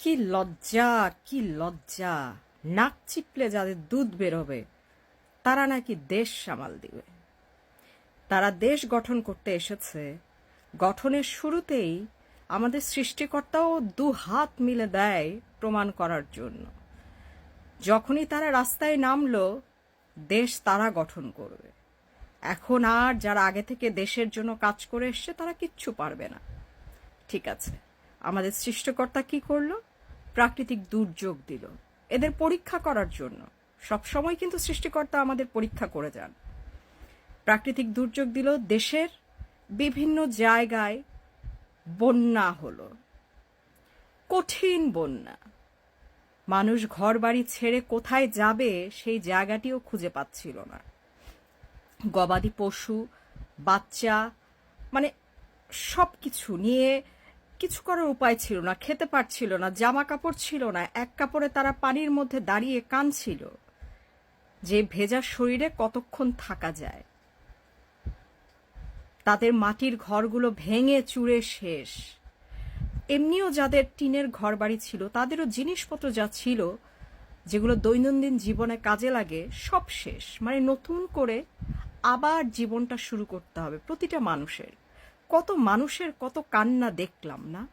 কি লজ্জা কি লজ্জা। নাক চিপলে যাদের দুধ বেরোবে তারা নাকি দেশ সামাল দিবে। তারা দেশ গঠন করতে এসেছে। গঠনের শুরুতেই আমাদের সৃষ্টিকর্তাও দু হাত মিলে দেয় প্রমাণ করার জন্য। যখনই তারা রাস্তায় নামল, দেশ তারা গঠন করবে। এখন আর যারা আগে থেকে দেশের জন্য কাজ করে এসছে, তারা কিচ্ছু পারবে না। ঠিক আছে, আমাদের সৃষ্টিকর্তা কি করল? প্রাকৃতিক দুর্যোগ দিল। এদের পরীক্ষা করার জন্য। সব সময় কিন্তু সৃষ্টিকর্তা আমাদের পরীক্ষা করে যান। প্রাকৃতিক দুর্যোগ দিল দেশের বিভিন্ন জায়গায় বন্যা হলো। কঠিন বন্যা। মানুষ ঘর বাড়ি ছেড়ে কোথায় যাবে সেই জায়গাটিও খুঁজে পাচ্ছিল না। গবাদি পশু, বাচ্চা মানে সব কিছু নিয়ে কিছু করার উপায় ছিল না, খেতে পারছিল না জামা কাপড় ছিল না, এক কাপড়ে তারা পানির মধ্যে দাঁড়িয়ে কাঁদছিল যে ভেজা শরীরে কতক্ষণ থাকা যায়। তাদের মাটির ঘরগুলো ভেঙে চুরে শেষ। এমনিও যাদের টিনের ঘর বাড়ি ছিল, তাদেরও জিনিসপত্র যা ছিল, যেগুলো দৈনন্দিন জীবনে কাজে লাগে, সব শেষ। মানে নতুন করে আবার জীবনটা শুরু করতে হবে প্রতিটা মানুষের। কত মানুষের কত কান্না দেখলাম না?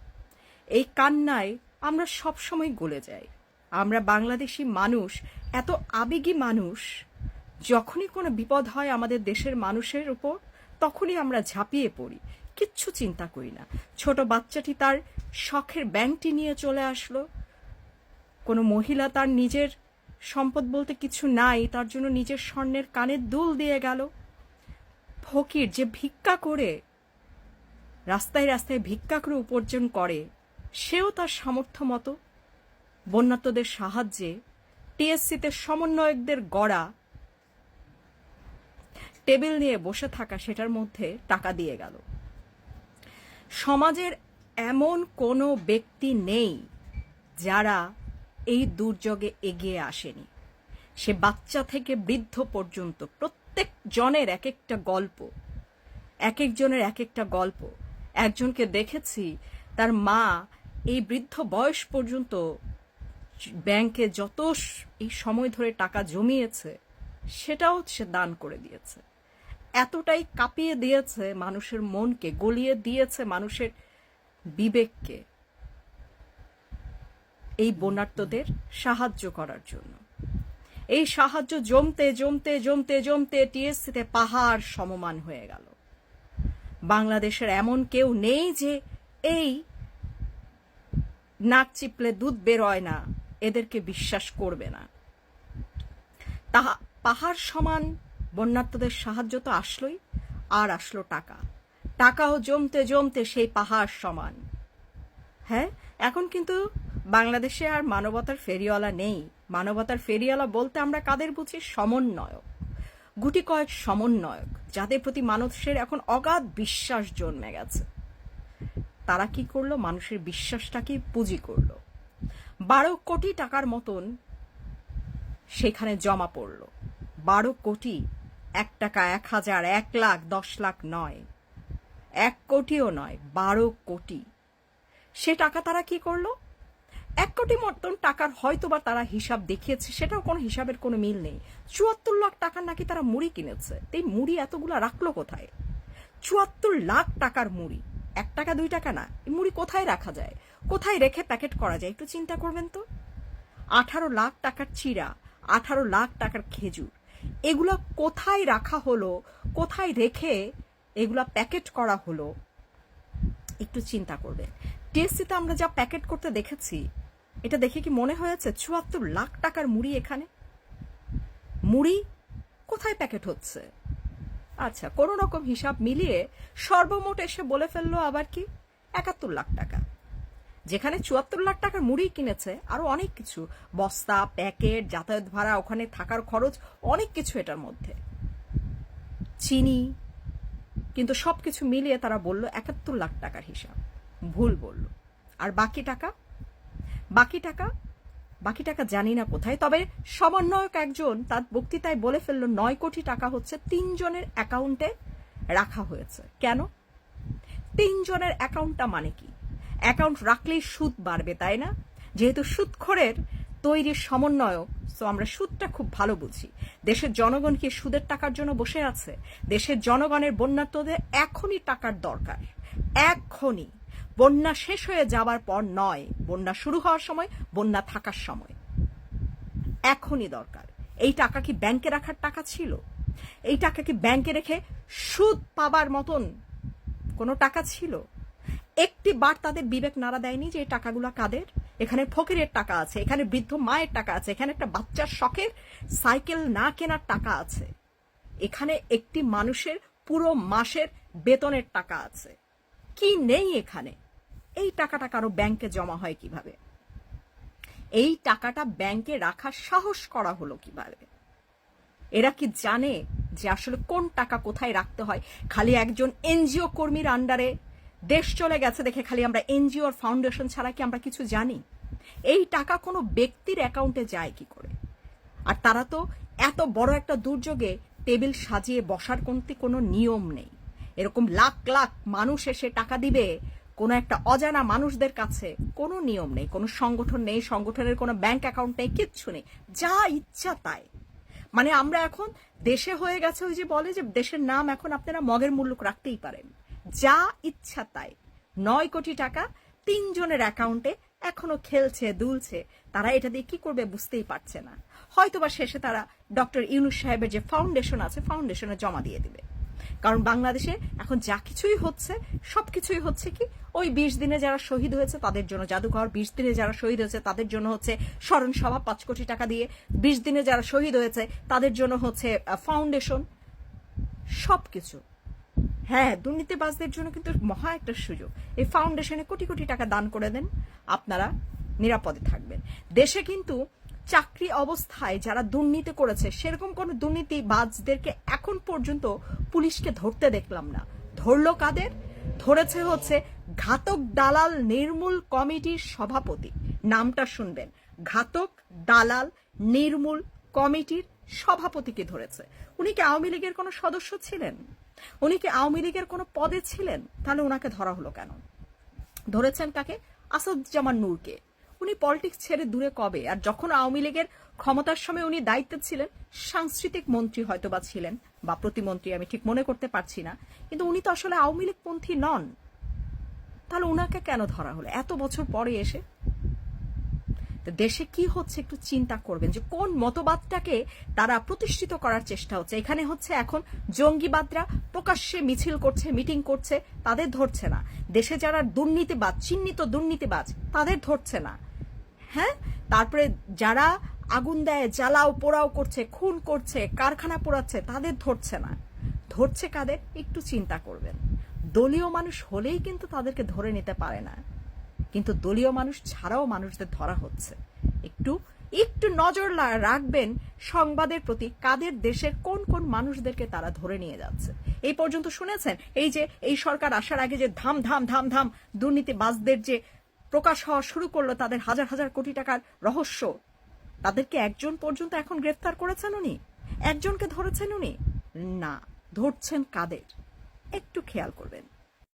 এই কান্নায় আমরা সব সময় গলে যাই। আমরা বাংলাদেশি মানুষ, এত আবেগী মানুষ, যখনই কোনো বিপদ হয় আমাদের দেশের মানুষের উপর, তখনই আমরা ঝাঁপিয়ে পড়ি। কিচ্ছু চিন্তা করি না। ছোট বাচ্চাটি তার শখের ব্যাংকটি নিয়ে চলে আসলো। কোনো মহিলা তার নিজের সম্পদ বলতে কিছু নাই, তার জন্য নিজের স্বর্ণের কানের দুল দিয়ে গেল। ফকির যে ভিক্ষা করে রাস্তায় রাস্তায় ভিক্ষা করে উপার্জন করে, সেও তার সামর্থ্য মতো। বন্যাত্মদের সাহায্যে টিএসসিতে সমন্বয়কদের গড়া, টেবিল নিয়ে বসে থাকা সেটার মধ্যে টাকা দিয়ে গেল। সমাজের এমন কোনো ব্যক্তি নেই যারা এই দুর্যোগে এগিয়ে আসেনি। সে বাচ্চা থেকে বৃদ্ধ পর্যন্ত প্রত্যেক জনের এক একটা গল্প, এক একজনের এক একটা গল্প একজনকে দেখেছি, তার মা এই বৃদ্ধ বয়স পর্যন্ত ব্যাংকে যত এই সময় ধরে টাকা জমিয়েছে, সেটাও সে দান করে দিয়েছে। এতটাই কাঁপিয়ে দিয়েছে মানুষের মনকে, গলিয়ে দিয়েছে মানুষের বিবেককে এই বন্যার্তদের সাহায্য করার জন্য। এই সাহায্য জমতে জমতে জমতে জমতে টিএসসিতে পাহাড় সমমান হয়ে গেল। বাংলাদেশের এমন কেউ নেই যে এই নাক চিপলে দুধ বেরোয় না, এদেরকে বিশ্বাস করবে না। তাহা পাহাড় সমান বন্যার্থদের সাহায্য তো আসলোই, আর আসলো টাকা। টাকাও জমতে জমতে সেই পাহাড় সমান। হ্যাঁ এখন কিন্তু বাংলাদেশে আর মানবতার ফেরিওয়ালা নেই। মানবতার ফেরিওয়ালা বলতে আমরা কাদের বুঝি? সমন্বয়ক। গুটি কয়েক সমন্বয়ক, যাদের প্রতি মানুষের এখন অগাধ বিশ্বাস জন্মে গেছে। তারা কি করল? মানুষের বিশ্বাসটাকে পুঁজি করল। বারো কোটি টাকার মতন সেখানে জমা পড়ল। বারো কোটি, এক টাকা এক হাজার, এক লাখ, দশ লাখ নয়। এক কোটিও নয়, বারো কোটি। সে টাকা তারা কি করল? এক কোটি মতন টাকার হয়তো বা তারা হিসাব দেখিয়েছে, সেটাও কোনো হিসাবের কোনো মিল নেই। চুয়াত্তর লাখ টাকার নাকি তারা মুড়ি কিনেছে? এই মুড়ি এতগুলো রাখল কোথায়? চুয়াত্তর লাখ টাকার মুড়ি। এক টাকা, দুই টাকা না, এই মুড়ি কোথায় রাখা যায়? কোথায় রেখে প্যাকেট করা যায়, একটু চিন্তা করবেন তো? আঠারো লাখ টাকার চিরা, আঠারো লাখ টাকার খেজুর, এগুলা কোথায় রাখা হলো, কোথায় রেখে এগুলা প্যাকেট করা হলো? একটু চিন্তা করবেন। টিএসসিতে আমরা যা প্যাকেট করতে দেখেছি এটা দেখে কি মনে হয়েছে? চুয়াত্তর লাখ টাকার মুড়ি এখানে? মুড়ি কোথায় প্যাকেট হচ্ছে? আচ্ছা কোনো রকম হিসাব মিলিয়ে সর্বমোট এসে বলে ফেলল আবার কি? একাত্তর লাখ টাকা। যেখানে চুয়াত্তর লাখ টাকার মুড়ি কিনেছে, আরও অনেক কিছু। বস্তা, প্যাকেট, যাতায়াত ভাড়া, ওখানে থাকার খরচ, অনেক কিছু এটার মধ্যে। চিনি, কিন্তু সবকিছু মিলিয়ে তারা বলল একাত্তর লাখ টাকার হিসাব। ভুল বলল। আর বাকি টাকা? বাকি টাকা? বাকি টাকা জানি না কোথায়, তবে সমন্বয়ক একজন তার বক্তৃতায় বলে ফেলল, নয় কোটি টাকা হচ্ছে তিনজনের অ্যাকাউন্টে রাখা হয়েছে। কেন? তিনজনের অ্যাকাউন্টটা মানে কি? অ্যাকাউন্ট রাখলেই সুদ বাড়বে, তাই না? যেহেতু সুদখোরের তৈরি সমন্বয়ক তো আমরা সুদটা খুব ভালো বুঝি। দেশের জনগণ কি সুদের টাকার জন্য বসে আছে? দেশের জনগণের বন্যাত্মদের এখনই টাকার দরকার। এখনই। বন্যা শেষ হয়ে যাওয়ার পর নয়। বন্যা শুরু হওয়ার সময়, বন্যা থাকার সময়। এখনই দরকার। এই টাকা কি ব্যাংকে রাখার টাকা ছিল? এই টাকা কি ব্যাংকে রেখে সুদ পাবার মতন কোনো টাকা ছিল? একটি বার তাদের বিবেক নাড়া দেয়নি যে এই টাকাগুলো কাদের? এখানে ফকিরের টাকা আছে, এখানে বৃদ্ধ মায়ের টাকা আছে, এখানে একটা বাচ্চার শখের সাইকেল না কেনার টাকা আছে। এখানে একটি মানুষের পুরো মাসের বেতনের টাকা আছে। কি নেই এখানে? এই টাকাটা কারও ব্যাংকে জমা হয় কীভাবে? এই টাকাটা ব্যাংকে রাখার সাহস করা হলো কীভাবে? এরা কি জানে যে আসলে কোন টাকা কোথায় রাখতে হয়? খালি একজন এনজিও কর্মীর আন্ডারে দেশ চলে গেছে দেখে খালি আমরা এনজিও আর ফাউন্ডেশন ছাড়া কি আমরা কিছু জানি? এই টাকা কোনো ব্যক্তির অ্যাকাউন্টে যায় কি করে? আর তারা তো এত বড় একটা দুর্যোগে টেবিল সাজিয়ে বসার কোনটি কোনো নিয়ম নেই। এরকম লাখ লাখ মানুষ এসে টাকা দিবে কোনো একটা অজানা মানুষদের কাছে কোনো নিয়ম নেই, কোনো সংগঠন নেই, সংগঠনের কোনো ব্যাংক অ্যাকাউন্ট নেই, কিচ্ছু নেই, যা ইচ্ছা তাই। মানে আমরা এখন দেশে হয়ে গেছে ওই যে বলে যে দেশের নাম এখন আপনারা মগের মূল্য রাখতেই পারেন। যা ইচ্ছা তাই। নয় কোটি টাকা তিনজনের অ্যাকাউন্টে এখনও খেলছে, দুলছে। তারা এটা দিয়ে কি করবে বুঝতেই পারছে না। হয়তোবা শেষে তারা ডক্টর ইউনুস সাহেবের যে ফাউন্ডেশন আছে ফাউন্ডেশনে জমা দিয়ে দিবে। কারণ বাংলাদেশে এখন যা কিছুই হচ্ছে, সবকিছুই হচ্ছে কি, ওই বিশ দিনে যারা শহীদ হয়েছে তাদের জন্য জাদুঘর, বিশ দিনে যারা শহীদ হয়েছে তাদের জন্য হচ্ছে স্মরণ সভা পাঁচ কোটি টাকা দিয়ে, বিশ দিনে যারা শহীদ হয়েছে তাদের জন্য হচ্ছে ফাউন্ডেশন সবকিছু। হ্যাঁ দুর্নীতিবাজদের জন্য কিন্তু মহা একটা সুযোগ। এই ফাউন্ডেশনে কোটি কোটি টাকা দান করে দেন, আপনারা নিরাপদে থাকবেন। দেশে কিন্তু চাকরি অবস্থায় যারা দুর্নীতি করেছে, সেরকম কোনো দুর্নীতিবাজদেরকে এখন পর্যন্ত পুলিশকে ধরতে দেখলাম না। ধরলো কাদের? ধরেছে হচ্ছে ঘাতক দালাল নির্মূল কমিটির সভাপতি। নামটা শুনবেন। ঘাতক দালাল নির্মূল কমিটির সভাপতিকে ধরেছে। উনি কি আওয়ামী লীগের কোনো সদস্য ছিলেন? উনি কি আওয়ামী লীগের কোনো পদে ছিলেন? তাহলে ওনাকে ধরা হলো কেন? ধরেছেন কাকে? আসাদুজ্জামান নূরকে। উনি পলিটিক্স ছেড়ে দূরে কবে? আর যখন আওয়ামী লীগের ক্ষমতার সময় উনি দায়িত্বে ছিলেন, সাংস্কৃতিক মন্ত্রী হয়তোবা ছিলেন, বা প্রতিমন্ত্রী আমি ঠিক মনে করতে পারছি না, কিন্তু উনি তো আসলে আওয়ামী লীগ পন্থী নন। তাহলে ওনাকে কেন ধরা হলো? এত বছর পরে এসে? দেশে কি হচ্ছে একটু চিন্তা করবেন যে কোন মতবাদটাকে তারা প্রতিষ্ঠিত করার চেষ্টা হচ্ছে? এখানে হচ্ছে এখন জঙ্গিবাদরা প্রকাশ্যে মিছিল করছে, মিটিং করছে, তাদের ধরছে না। দেশে যারা দুর্নীতিবাদ চিহ্নিত দুর্নীতিবাজ, তাদের ধরছে না। হ্যাঁ? তারপরে যারা আগুন দেয়, জ্বালাও, পোড়াও করছে, খুন করছে, কারখানা পোড়াচ্ছে, তাদের ধরছে না। ধরছে কাদের? একটু চিন্তা করবেন। দলীয় মানুষ হলেই কিন্তু তাদেরকে ধরে নিতে পারে না। কিন্তু দলীয় মানুষ ছাড়াও মানুষদের ধরা হচ্ছে। একটু একটু নজর রাখবেন সংবাদের প্রতি, কাদের দেশের কোন কোন মানুষদেরকে তারা ধরে নিয়ে যাচ্ছে। এই পর্যন্ত শুনেছেন? এই যে, এই সরকার আসার আগে যে ধাম ধাম ধাম ধাম, দুর্নীতিবাজদের যে প্রকাশ হওয়া শুরু করল তাদের হাজার হাজার কোটি টাকার রহস্য। তাদেরকে একজন পর্যন্ত এখন গ্রেফতার করেছেন উনি? একজনকে ধরেছেন উনি? না, ধরছেন কাদের? একটু খেয়াল করবেন।